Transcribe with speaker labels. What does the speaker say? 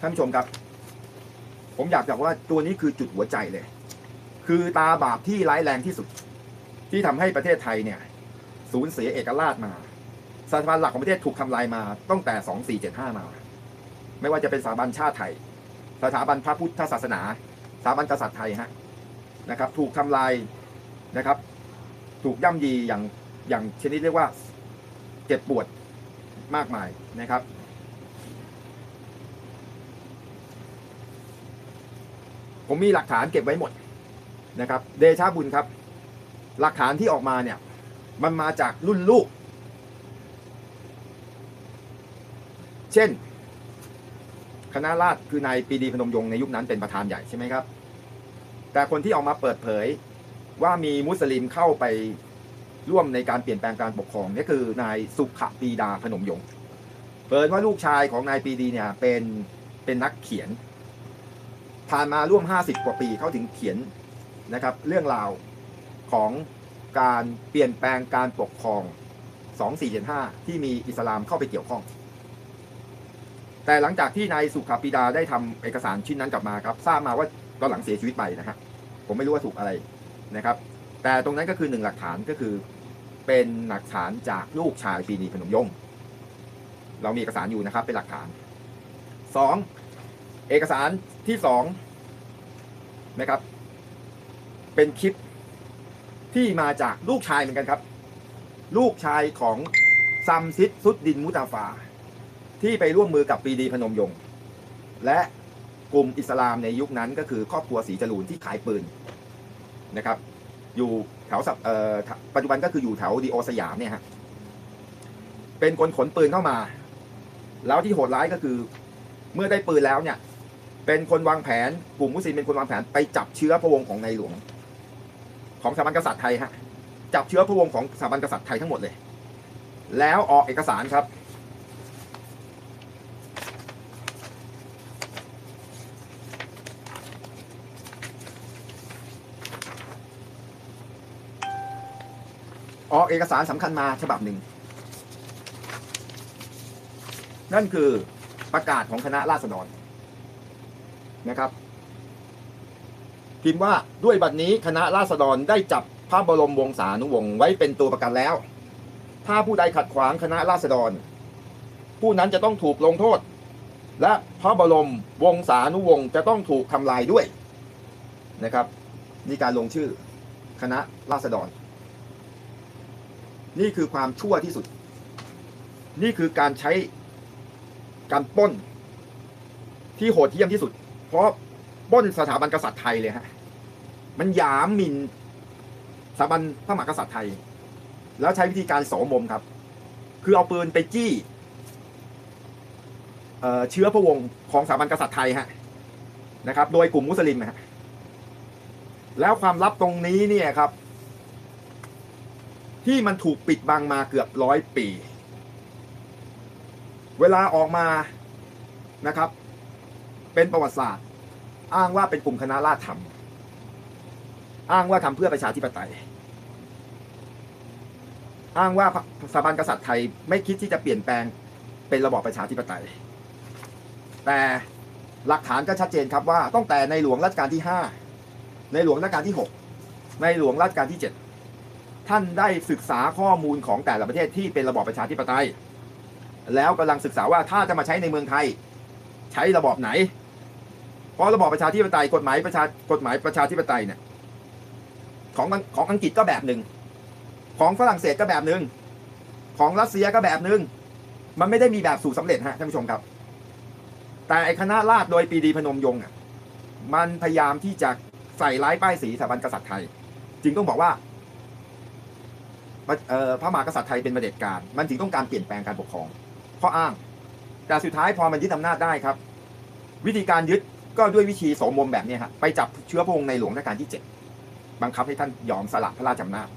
Speaker 1: ท่านผู้ชมครับ ผมอยากจะบอกว่าตัวนี้คือจุดหัวใจเลย คือตาบาปที่ร้ายแรงที่สุด ที่ทำให้ประเทศไทยเนี่ย สูญเสียเอกราชมาสถาบันหลักของประเทศถูกทำลายมาตั้งแต่ 2475 มา ไม่ว่าจะเป็นสถาบันชาติไทย สถาบันพระพุทธศาสนา สถาบันกษัตริย์ไทยฮะนะครับ ถูกทำลายนะครับ ถูกย่ำยีอย่างอย่างชนิดเรียกว่าเจ็บปวดมากมายนะครับ ผมมีหลักฐานเก็บไว้หมดนะครับ เดชาบุญครับ หลักฐานที่ออกมาเนี่ย มันมาจากรุ่นลูก เช่น คณะราษฎรคือนายปีดีพนมยงในยุคนั้นเป็นประธานใหญ่ใช่ไหมครับ แต่คนที่ออกมาเปิดเผยว่ามีมุสลิมเข้าไปร่วมในการเปลี่ยนแปลงการปกครองนี่คือนายสุขปีดาพนมยงเปิดว่าลูกชายของนายปีดีเนี่ยเป็นเป็นนักเขียน ผ่านมาร่วม 50 กว่าปีเขาถึงเขียนนะครับเรื่องราวของการเปลี่ยนแปลงการปกครอง 2475 ที่มีอิสลามเข้าไปเกี่ยวข้อง แต่หลังจากที่นายสุขปรีดาได้ทำเอกสารชิ้นนั้นกลับมาครับทราบมาว่าตอนหลังเสียชีวิตไปนะฮะผมไม่รู้ว่าถูกอะไรนะครับ แต่ตรงนั้นก็คือหนึ่งหลักฐานก็คือเป็นหลักฐานจากลูกชายปรีดีพนมยงค์เรามีเอกสารอยู่นะครับเป็นหลักฐานสอง เอกสารที่สองนะครับ เป็นคลิปที่มาจากลูกชายเหมือนกันครับ ลูกชายของซัมซิดซุดดินมุตาฟา ที่ไปร่วมมือกับปีดีพนมยงค์และกลุ่มอิสลามในยุคนั้นก็คือครอบครัวสีจรูนที่ขายปืนนะครับ อยู่แถวสับเอ่อปัจจุบันก็คืออยู่แถวดีโอสยามเนี่ยฮะเป็นคนขนปืนเข้ามา แล้วที่โหดร้ายก็คือ เมื่อได้ปืนแล้วเนี่ย เป็นคนวางแผนกลุ่มมุสลิมเป็นคนวางแผนไปจับเชื้อพระวงศ์ของในหลวง ของสถาบันกษัตริย์ไทยฮะจับเชื้อพระวงศ์ของสถาบันกษัตริย์ไทยทั้งหมดเลย แล้วออกเอกสารครับ ออกเอกสารสำคัญมาฉบับหนึ่ง นั่นคือประกาศของคณะราษฎร นะครับพิมพ์ว่าด้วยบัดนี้คณะราษฎรได้จับพระบรมวงศานุวงศ์ไว้เป็นตัวประกันแล้ว ถ้าผู้ใดขัดขวางคณะราษฎร ผู้นั้นจะต้องถูกลงโทษ และพระบรมวงศานุวงศ์จะต้องถูกทำลายด้วยนะครับนี่การลงชื่อคณะราษฎร นี่คือความชั่วที่สุด นี่คือการใช้การป้นที่โหดเหี้ยมที่สุด เพราะปล้นสถาบันกษัตริย์ไทยเลยฮะ มันหยามหมินสถาบันพระมหากษัตริย์ไทย แล้วใช้วิธีการโสมมครับ คือเอาปืนไปจี้เออเชื้อพระวงศ์ของสถาบันกษัตริย์ไทยฮะนะครับ โดยกลุ่มมุสลิมฮะแล้วความลับตรงนี้เนี่ยครับ ที่มันถูกปิดบังมาเกือบร้อยปี เวลาออกมานะครับ เป็นประวัติศาสตร์ อ้างว่าเป็นกลุ่มคณะราษฎรธรรมอ้างว่าทำเพื่อประชาธิปไตย อ้างว่าสถาบันกษัตริย์ไทยไม่คิดที่จะเปลี่ยนแปลงเป็นระบอบประชาธิปไตย แต่หลักฐานก็ชัดเจนครับว่าตั้งแต่ในหลวงรัชกาลที่ 5 ในหลวงรัชกาลที่ 6 ในหลวงรัชกาลที่ 7 ท่านได้ศึกษาข้อมูลของแต่ละประเทศที่เป็นระบอบประชาธิปไตย แล้วกำลังศึกษาว่าถ้าจะมาใช้ในเมืองไทย ใช้ระบอบไหน ราะระบอบประชาธิปไตยกฎหมายประชากฎหมายประชาธิปไตยเนี่ยของของอังกฤษก็แบบหนึ่งของฝรั่งเศสก็แบบหนึ่งของรัสเซียก็แบบหนึ่งมันไม่ได้มีแบบสูตรสำเร็จฮะท่านผู้ชมครับ แต่ไอคณะราษฎรโดยปีดีพนมยงค์อะมันพยายามที่จะใส่ร้ายป้ายสีสถาบันกษัตริย์ไทย จึงต้องบอกว่าพระมหากษัตริย์ไทยเป็นประเด็จการ มันจึงต้องการเปลี่ยนแปลงการปกครองข้ออ้าง แต่สุดท้ายพอมันยึดอำนาจได้ครับ วิธีการยึด ก็ด้วยวิธีโสมมแบบนี้ฮะไปจับเชื้อพระองค์ในหลวงรัชกาลที่ 7 บังคับให้ท่านยอมสละพระราชอำนาจ